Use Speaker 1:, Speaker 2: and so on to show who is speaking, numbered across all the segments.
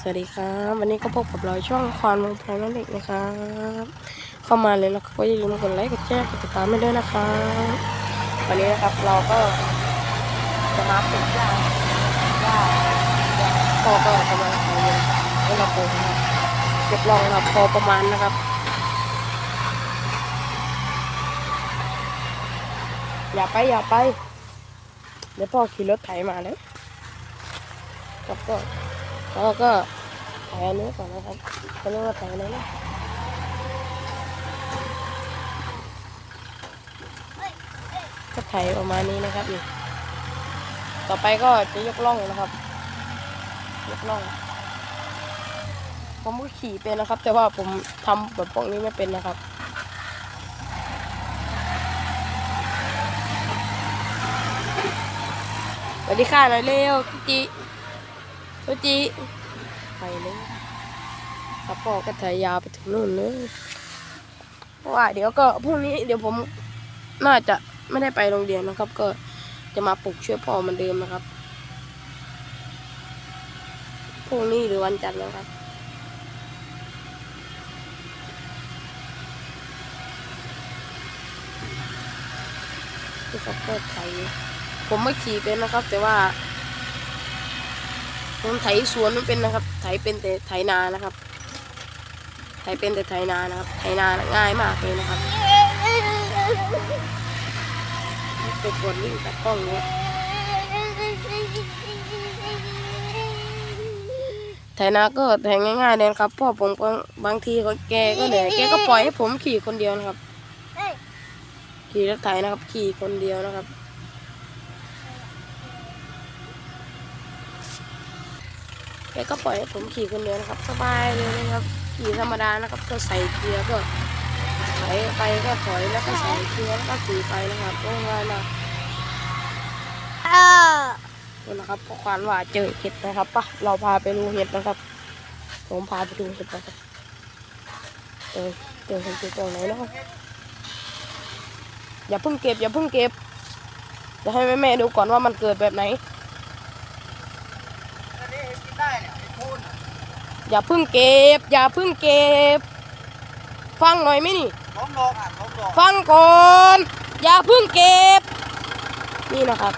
Speaker 1: สวัสดีครับ วันนี้ก็พบกับเราช่องความรู้พร้อมน้องเด็กนะครับ เข้ามาเลยแล้วก็อย่าลืมกดไลค์กดแชร์กดติดตามให้ด้วยนะครับวันนี้นะครับเราก็จะมาปลูกหญ้าหญ้าพอก็กำลังทำเลยให้เราปลูกนะครับเก็บลองนะครับพอประมาณนะครับอย่าไปอย่าไป เดี๋ยวพ่อขี่รถไถมาเลยครับก็ แล้วก็ไถอันนี้ก่อนนะครับเขาเรียกว่าไถอะไรนะก็ไถประมาณนี้นะครับนี่ต่อไปก็จะยกล่องนะครับ ยกล่อง ผมก็ขี่เป็นนะครับ แต่ว่าผมทำแบบพวกนี้ไม่เป็นนะครับสวัสดีค่ะหน่อยเร็วจิจิ โอจิไปเลยครับพ่อก็ถ่ายยาวไปถึงนู่นเลยเพราะว่าเดี๋ยวก็พรุ่งนี้เดี๋ยวผมน่าจะไม่ได้ไปโรงเรียนนะครับ ก็จะมาปลุกช่วยพ่อเหมือนเดิมนะครับพรุ่งนี้หรือวันจันทร์นะครับที่เขาก็ไถผมไม่ขี่เป็นนะครับ แต่ว่า ผมไถสวนไม่เป็นนะครับ ไถเป็นแต่ไถนานะครับ ไถเป็นแต่ไถนานะครับ ไถนาง่ายมากเลยนะครับเป็นคนวิ่งตัดกล้องเนี้ยไถนาก็แทงง่ายๆเลยนครับพ่อผมก็บางทีก็แกก็เหนื่อยแกก็ปล่อยให้ผมขี่คนเดียวนะครับ ขี่รถไถนะครับ ขี่คนเดียวนะครับ แกก็ปล่อยให้ผมขี่คนเดียวนะครับ สบายเลยนะครับ ขี่ธรรมดานะครับ ก็ใส่เกียร์ก็ถอยไปก็ถอยแล้วก็ใส่เกียร์แล้วก็ขี่ไปนะครับโอ้ง่ายมากนี่นะครับพอควานว่าเจอเห็ดนะครับปะเราพาไปดูเห็ดนะครับ ผมพาไปดูเห็ดนะครับเออเจอเห็ดอตรงไหนเนาะอย่าเพิ่งเก็บอย่าเพิ่งเก็บจะให้แม่แม่ดูก่อนว่ามันเกิดแบบไหน
Speaker 2: อันนี้กินได้เนี่ยไอ้พูน
Speaker 1: อย่าเพึ่งเก็บ อย่าเพึ่งเก็บ ฟังหน่อยไหมนี่
Speaker 2: ล้มลงอะล้มลง
Speaker 1: ฟังก่อนอย่าเพึ่งเก็บ นี่นะครับ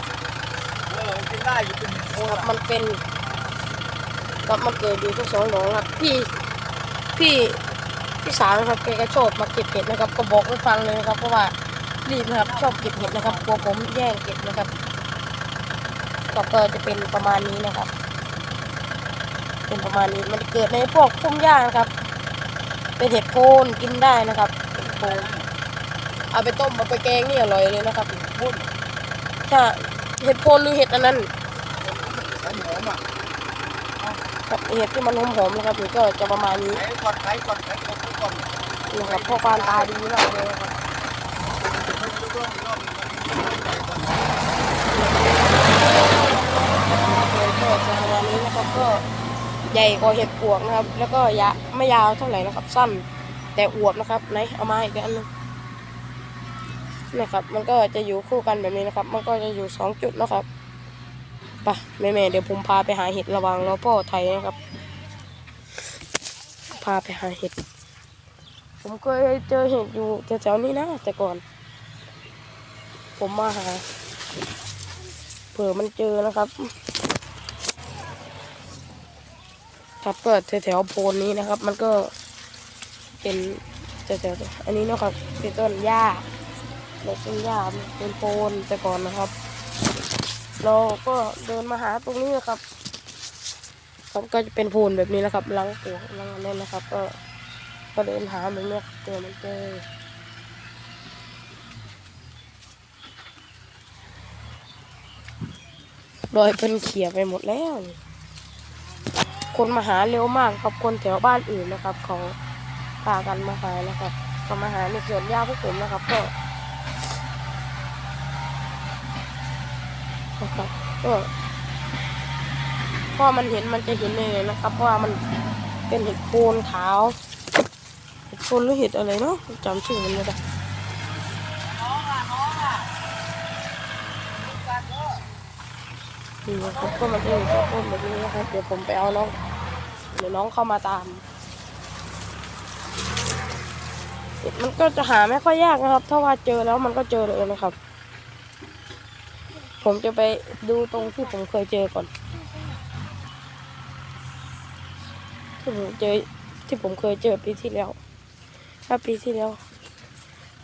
Speaker 2: เออกินได้อยู่เป็นโคน
Speaker 1: ครับ
Speaker 2: อะ
Speaker 1: มันเป็นครับมันเกิดอยู่ทั้งสองหนองครับพี่พี่พี่สาวนะครับแกก็ชอบมาเก็บเห็ดนะครับ ก็บอกให้ฟังเลยนะครับเพราะว่ารีบนะครับชอบเก็บเห็ดนะครับกลัวผมแย่งเก็บนะครับก็ก็จะเป็นประมาณนี้นะครับ เป็นประมาณนี้มันเกิดในพวกพุ่มหญ้านะครับ เป็นเห็ดโคนกินได้นะครับเห็ดโคนเอาไปต้มเอาไปแกงนี่อร่อยเลยนะครับ
Speaker 2: พูน
Speaker 1: ถ้าเห็ดโคนหรือเห็ดอันนั้นครับเห็ดที่มันหอมๆนะครับนี่ก็จะประมาณนี้
Speaker 2: นะ
Speaker 1: ครับพ่อควานตาดีมากเลยครับก็จะประมาณนี้นะครับก็ ใหญ่กว่าเห็ดปวกนะครับ แล้วก็ยะไม่ยาวเท่าไหร่นะครับ สั้นแต่อวบนะครับไหนเอามาอีกอันหนึงนะครับ มันก็จะอยู่คู่กันแบบนี้นะครับ มันก็จะอยู่สองจุดนะครับไปแม่ๆเดี๋ยวผมพาไปหาเห็ดระวังรอพ่อไทยนะครับ พาไปหาเห็ด ผมเคยเจอเห็ดอยู่แถวๆนี้นะแต่ก่อน ผมมาหาเผื่อมันเจอนะครับ ครับก็แถวๆโพนนี้นะครับ มันก็เป็นแถวๆอันนี้เนะครับเป็นต้นหญ้าเป็นหญ้าเป็นโพนแต่ก่อนนะครับ เราก็เดินมาหาตรงนี้นะครับ ครับก็จะเป็นโพนแบบนี้นะครับหลังปลูกหลังอันนั้นนะครับ ก็ก็เดินหาแบบเนี้ยเจอมันเจอรอยเป็นเขียไปหมดแล้ว คนมาหาเร็วมากครับคนแถวบ้านอื่นนะครับเขาพากันมาหานะครับเขามาหาในสวนหญ้าพวกผมนะครับก็นะครับก็พอมันเห็นมันจะเห็นเลยนะครับเพราะว่ามันเป็นเห็ดโคนขาวเห็ดโคนหรือเห็ดอะไรเนาะจำชื่อมันไม่ได้
Speaker 2: น้องอะน้องอะกันเออ
Speaker 1: นี่นะครับก็มาเจอกับต้นแบบนี้นะครับเดี๋ยวผมไปเอาน้อง เดี๋ยวน้องเข้ามาตามมันก็จะหาไม่ค่อยยากนะครับ ถ้าว่าเจอแล้วมันก็เจอเลยนะครับ ผมจะไปดูตรงที่ผมเคยเจอก่อนที่ผมเจอที่ผมเคยเจอปีที่แล้ว ถ้าปีที่แล้ว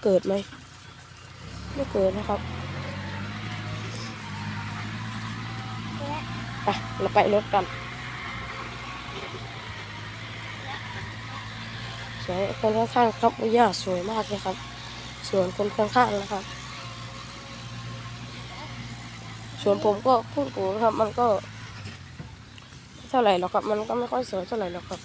Speaker 1: เกิดไหมไม่เกิดนะครับไปเราไปรถกัน สวยคนข้างๆครับอุยาสวยมากเลยครับ ส่วนคนข้างๆนะครับ ส่วนผมก็พิ่งปลูกนะครับ มันก็เท่าไหร่หรอกครับ มันก็ไม่ค่อยสวยเท่าไหร่หรอกครับ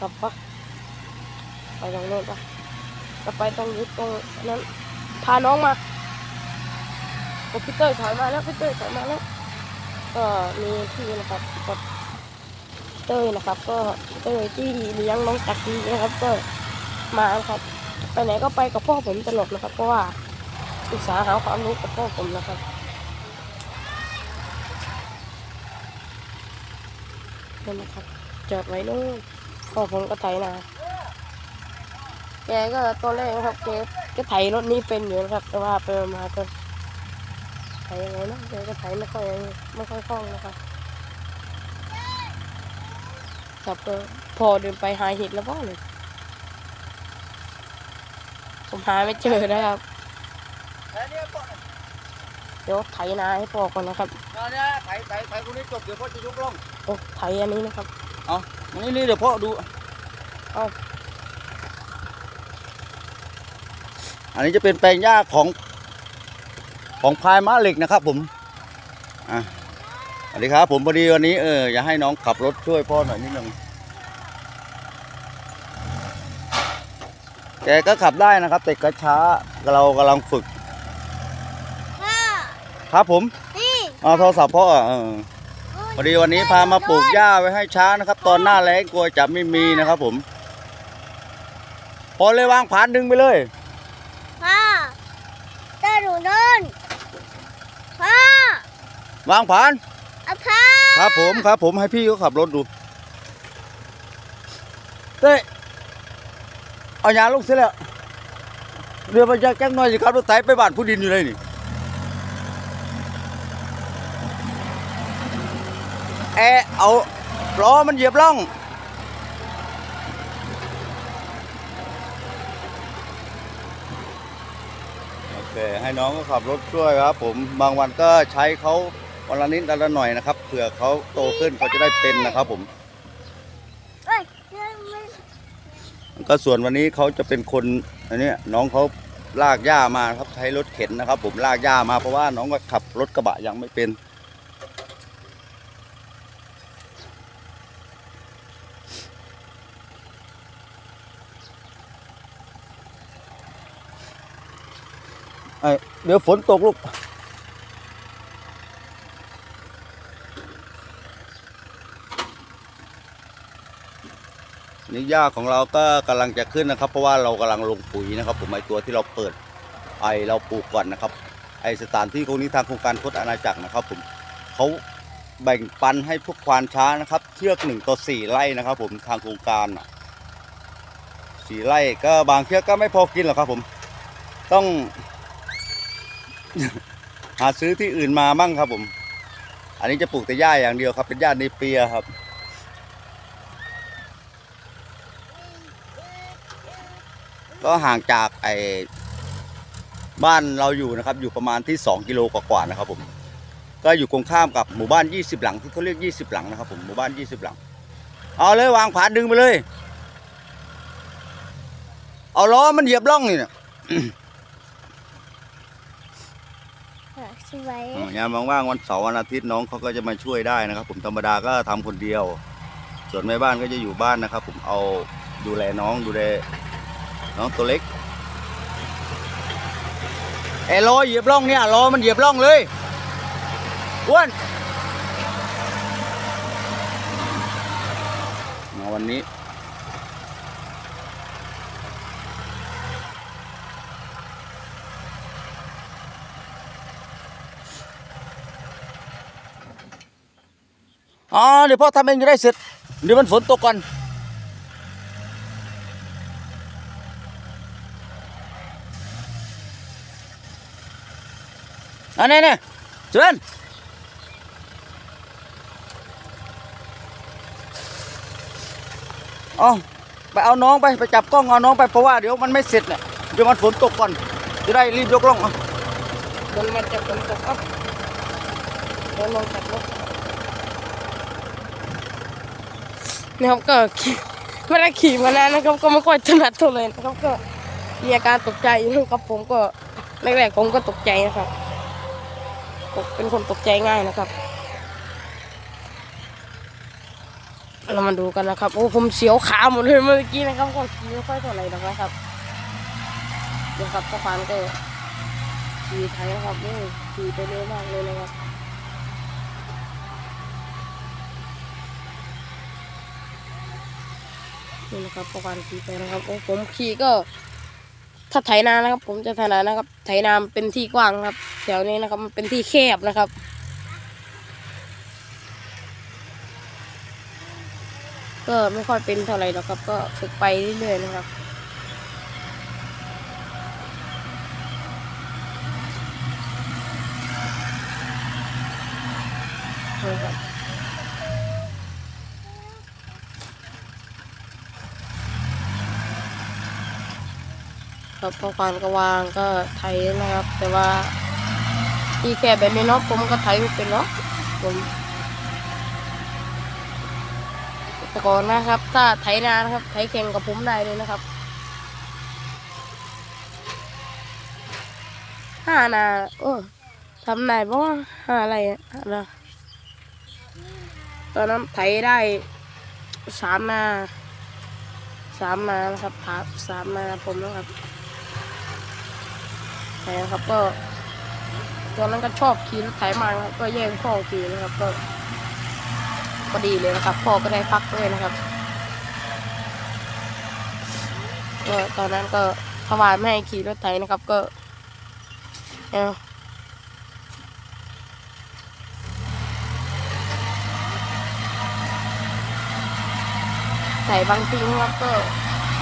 Speaker 1: กลับปะไปตรงโน้นปะจะไปตรงนี้ตรงนั้นพาน้องมาโอ้พี่เต้ยถอยมาแล้วพี่เต้ยถอยมาแล้ว ก็มีพี่นะครับกับเต้ยนะครับ ก็เต้ยที่เลี้ยงน้องจักรีนะครับ ก็มาครับ ไปไหนก็ไปกับพ่อผมตลอดนะครับ เพราะว่าศึกษาหาความรู้กับพ่อผมนะครับนี่นะครับจอดไว้นู่นพ่อผมก็ไถนาแกก็ตัวแรกนะครับแกก็ไถรถนี้เป็นอยู่นะครับ แต่ว่าไปมาก็ ยังไงนะแกก็ไถไม่ค่อยไม่ค่อยคล่องนะครับครับก็พอเดินไปหาเห็ดแล้วบ้างเลยผมหาไม่เจอนะครับ
Speaker 2: แค่นี้ก็
Speaker 1: เดี๋ยวไถนาให้พ่อก่อนนะครับ
Speaker 2: นาเนี่ยไถไถไถคนนี้จบเดี๋ยวพ่อจะยกล่อง
Speaker 1: โอ้ไถอันนี้นะครับ
Speaker 2: นี่นี่เดี๋ยวพ่อดู
Speaker 1: เอา
Speaker 2: อันนี้จะเป็นแปลงหญ้าของ ของพายม้าเหล็กนะครับผมอะสวัสดีครับผมพอดีวันนี้เอออยากให้น้องขับรถช่วยพ่อหน่อยนิดนึงแกก็ขับได้นะครับแต่ก็ช้าเรากำลังฝึก
Speaker 3: พ่อ
Speaker 2: ครับผม
Speaker 3: นี่
Speaker 2: เอาโทรศัพท์พ่ออะเออพอดีวันนี้พามาปลูกหญ้าไว้ให้ช้างนะครับ ตอนหน้าแล้งกลัวจะไม่มีนะครับผม พอเลยวางผานดึงไปเลย
Speaker 3: พ่อเจอหนูนู่นพ่อ
Speaker 2: วางผาน
Speaker 3: เอาพ่อ
Speaker 2: ครับผมครับผมให้พี่เขาขับรถดูเต้ยเอายาลูกเสียแล้วเรือมันจะแจ้งหน่อยสิครับรถไถไปบ้านผู้ดินอยู่เลยนี่แอร์เอาล้อมันเหยียบล่องโอเคให้น้องก็ขับรถช่วยครับ ผมบางวันก็ใช้เขา วันละนิดวันละหน่อยนะครับเผื่อเขาโตขึ้นเขาจะได้เป็นนะครับผม
Speaker 3: เอ้ยเดินไม่
Speaker 2: ก็ส่วนวันนี้เขาจะเป็นคนอันเนี้ยน้องเขาลากหญ้ามาครับใช้รถเข็นนะครับ ผมลากหญ้ามาเพราะว่าน้องก็ขับรถกระบะยังไม่เป็น เอ้ยเดี๋ยวฝนตกลูก นี่หญ้าของเราก็กำลังจะขึ้นนะครับ เพราะว่าเรากำลังลงปุ๋ยนะครับ ผมไอตัวที่เราเปิดไอเราปลูกก่อนนะครับ ไอสถานที่ตรงนี้ทางโครงการพจน์อาณาจักรนะครับ ผมเขาแบ่งปันให้พวกควานช้างนะครับ เชือกหนึ่งต่อสี่ไร่นะครับ ผมทางโครงการสี่ไร่ก็บางเชือกก็ไม่พอกินหรอกครับ ผมต้อง หาซื้อที่อื่นมามั่งครับ ผม อันนี้จะปลูกแต่หญ้าอย่างเดียวครับ เป็นหญ้าในเปียครับ ก็ห่างจากไอ้บ้านเราอยู่นะครับ อยู่ประมาณที่ 2 กิโลกว่าๆนะครับผม ก็อยู่ตรงข้ามกับหมู่บ้าน 20 หลังที่เขาเรียก 20 หลังนะครับผมหมู่บ้าน 20 หลัง เอาเลยวางผานดึงไปเลย เอาล้อมันเหยียบล่องนี่นะ
Speaker 3: สวย
Speaker 2: อ๋อยามว่างๆวันเสาร์วันอาทิตย์น้องเขาก็จะมาช่วยได้นะครับ ผมธรรมดาก็ทำคนเดียว ส่วนแม่บ้านก็จะอยู่บ้านนะครับ ผมเอาดูแลน้องดูแล น้องตัวเล็กไอ้ล้อเหยียบล่องเนี่ยล้อมันเหยียบล่องเลยอ้วนมาวันนี้อ๋อเดี๋ยวพ่อทำเองจะได้เสร็จเดี๋ยวมันฝนตกก่อน อันนี้เนี่ยเชิญเอาไปเอาน้องไปไปจับกล้องเอาน้องไปเพราะว่าเดี๋ยวมันไม่เสร็จเนี่ยเดี๋ยวมันฝนตกก่อนจะได้รีบยกล่องเอา
Speaker 1: มันมาจากฝนตกครับเดี๋ยวลงจากรถนะครับก็ขี่ไม่ได้ขี่มานานนะครับก็ไม่ค่อยถนัดเท่าไหร่นะครับก็มีอาการตกใจนะครับผมก็แรกๆผมก็ตกใจนะครับผม เป็นคนตกใจง่ายนะครับ เรามาดูกันนะครับ โอ้ผมเสียวขาหมดเลยเมื่อกี้นะครับก็ขี่ไม่ค่อยเท่าไหร่หรอกนะครับเดี๋ยวครับสะพานก็ขี่ไทยนะครับนี่ขี่ไปเร็วมากเลยนะครับนี่นะครับประการขี่ไปนะครับโอ้ผมขี่ก็ ถ้าไถนานะครับ ผมจะถนัดนะครับ ไถนาเป็นที่กว้างครับ แถวนี้นะครับมันเป็นที่แคบนะครับ ก็ไม่ค่อยเป็นเท่าไหร่หรอกครับ ก็ฝึกไปเรื่อยๆนะครับนะครับ ครับพอควานก็วางก็ไถนะครับ แต่ว่าที่แค่แบบนี้เนาะผมก็ไถไม่เป็นเนาะผมแต่ก่อนนะครับ ถ้าไถนานครับไถแข่งกับผมได้เลยนะครับห้านาโอ้ทำได้ปะวะห้าอะไรอะนะตอนนั้นไถได้สามนาสามนานะครับผาสามนาผมนะครับ แต่นครับก็ตอนนั้นก็ชอบขี่รถไถมากนครับก็แย่งพ่อขี่นะครับก็ก็ดีเลยนะครับ พ่อก็ได้พักด้วยนะครับก็ตอนนั้นก็ถวายไม่ให้ขี่รถไถนะครับ ก็เออใส่บางทีนะครับก็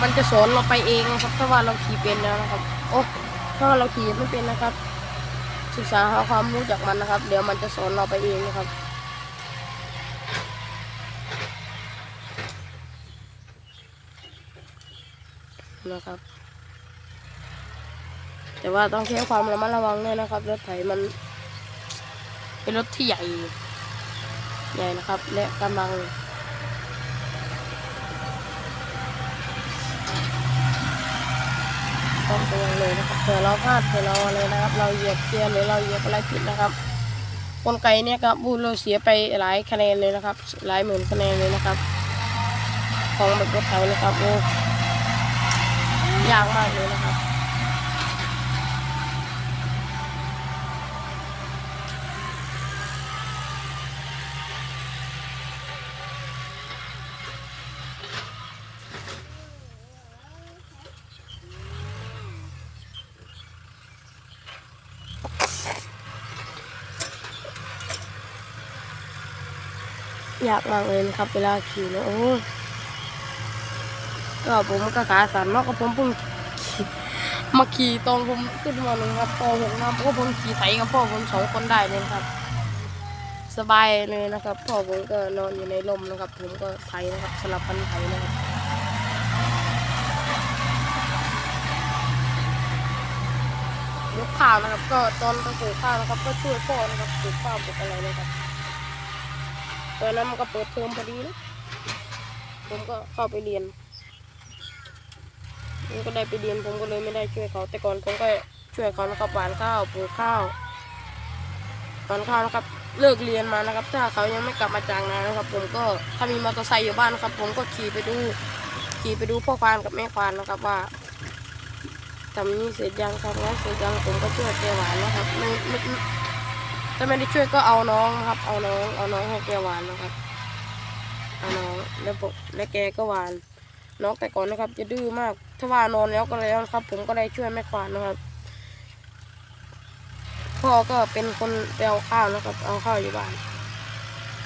Speaker 1: มันจะสอนเราไปเองนะครับ ถ้าว่าเราขี่เป็นแล้วนะครับ โอ้ ถ้าเราขี่ไม่เป็นนะครับ ศึกษาหาความรู้จากมันนะครับ เดี๋ยวมันจะสอนเราไปเองนะครับนะครับ แต่ว่าต้องใช้ความระมัดระวังด้วยนะครับ รถไถมัน เป็นรถที่ใหญ่ใหญ่นะครับ และกำลังต้องระวังเลยนะครับ เผื่อเราพลาดเผื่อเราอะไรนะครับ เราเหยียบเกียร์หรือเราเหยียบอะไรผิดนะครับกลไกเนี่ยครับบูเราเสียไปหลายคะแนนเลยนะครับ หลายหมื่นคะแนนเลยนะครับ ของแบบรถไถนะครับโอ้ยากมากเลยนะครับ ยากมากเลยนะครับ เวลาขี่นะโอ้ก็ผมก็ขาสั่นเนาะก็ผมเพิ่งมาขี่ตอนผมขึ้นมาหนึ่งครับปหกนะเพราะว่าผมขี่ไถกับพ่อผมสองคนได้เลยครับ สบายเลยนะครับ พ่อผมก็นอนอยู่ในร่มนะครับ ผมก็ไถนะครับสลับกันไถนะครับยกข้าวนะครับ ก็ตอนตะปลูข้าวนะครับ ก็ช่วยพ่อนะครับปลูกข้าวปลูกอะไรนะครับ ตอนนั้นมันก็เปิดเทอมพอดีนะผมก็เข้าไปเรียนผมก็ได้ไปเรียนผมก็เลยไม่ได้ช่วยเขา แต่ก่อนผมก็ช่วยเขานะครับหวานข้าวปลูกข้าวหวานข้าวนะครับเลิกเรียนมานะครับ ถ้าเขายังไม่กลับมาจากนานะครับ ผมก็ถ้ามีมอเตอร์ไซค์อยู่บ้านนะครับ ผมก็ขี่ไปดูขี่ไปดูพ่อควานกับแม่ควานนะครับว่าทำนี้เสร็จยังทำนั้นเสร็จยังผมก็ช่วยแกหวานนะครับไม่ไม่ ถ้าไม่ได้ช่วยก็เอาน้องครับ เอาน้องเอาน้องให้แกหวานนะครับเอาน้องแล้วปกแล้วแกก็หวานน้องแต่ก่อนนะครับ จะดื้อมาก ถ้าว่านอนแล้วก็แล้วนะครับ ผมก็ได้ช่วยแม่ควานนะครับ พ่อก็เป็นคนไปเอาข้าวนะครับ เอาข้าวอยู่บ้าน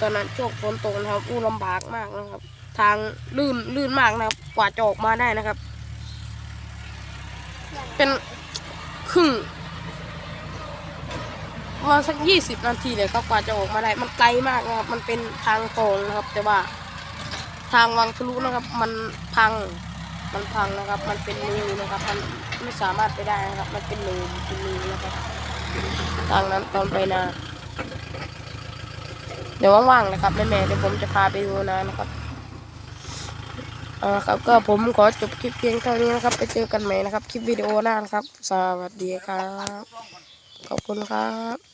Speaker 1: ตอนนั้นช่วงฝนตกนะครับอู้ลำบากมากนะครับ ทางลื่นลื่นมากนะครับ กว่าจะออกมาได้นะครับ เป็นครึ่ง ประมาณสักยี่สิบนาทีเลยครับกว่าจะออกมาได้มันไกลมากนะครับ มันเป็นทางตรงนะครับ แต่ว่าทางวังทะลุนะครับ มันพัง มันพังนะครับ มันเป็นรูนะครับ มันไม่สามารถไปได้นะครับ มันเป็นรูเป็นรูนะครับทางนั้นตอนไปนา เดี๋ยวว่างๆนะครับแม่ๆเดี๋ยวผมจะพาไปดูนานะครับอ่าครับก็ผมขอจบคลิปเพียงเท่านี้นะครับ ไปเจอกันใหม่นะครับ คลิปวิดีโอหน้านะครับ สวัสดีครับ ขอบคุณครับ